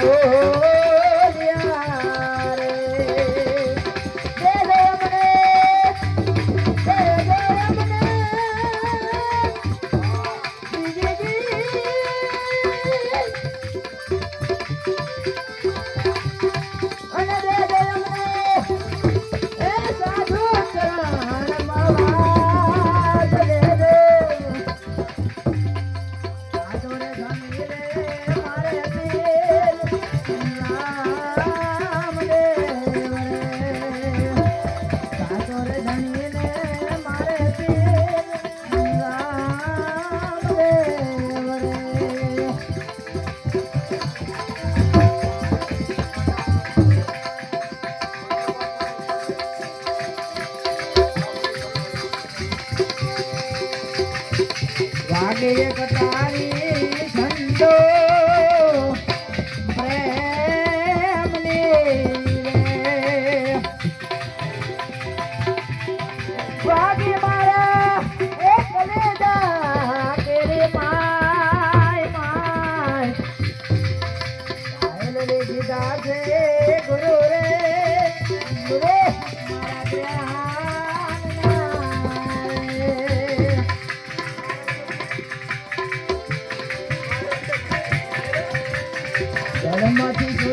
Oh, भाग्य कटारी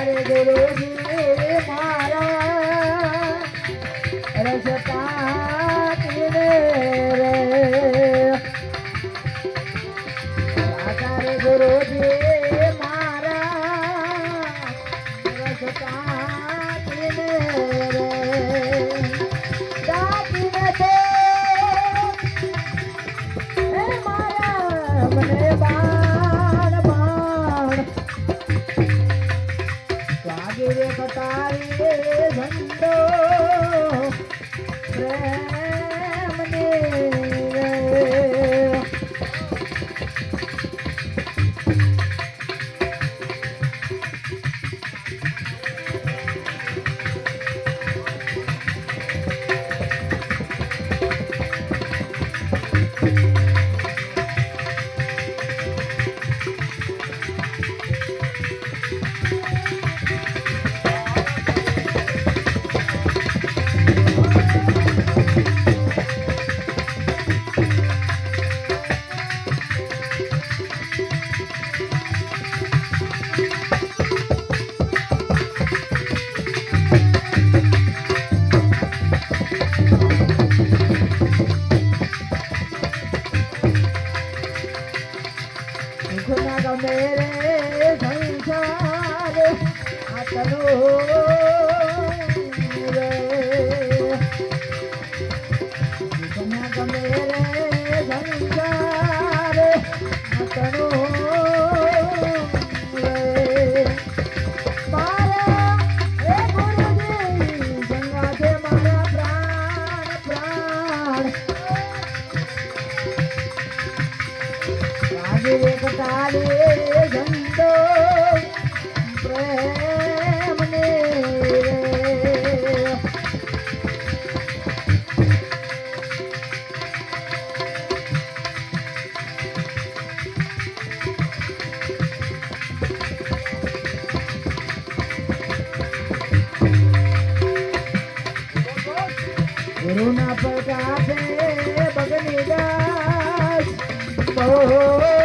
ಹರೇ ಗುರು સુખ ના ગમે રે સંસાર આતનો ગુરુના પ્રકાશે બગની દાસ. બહુ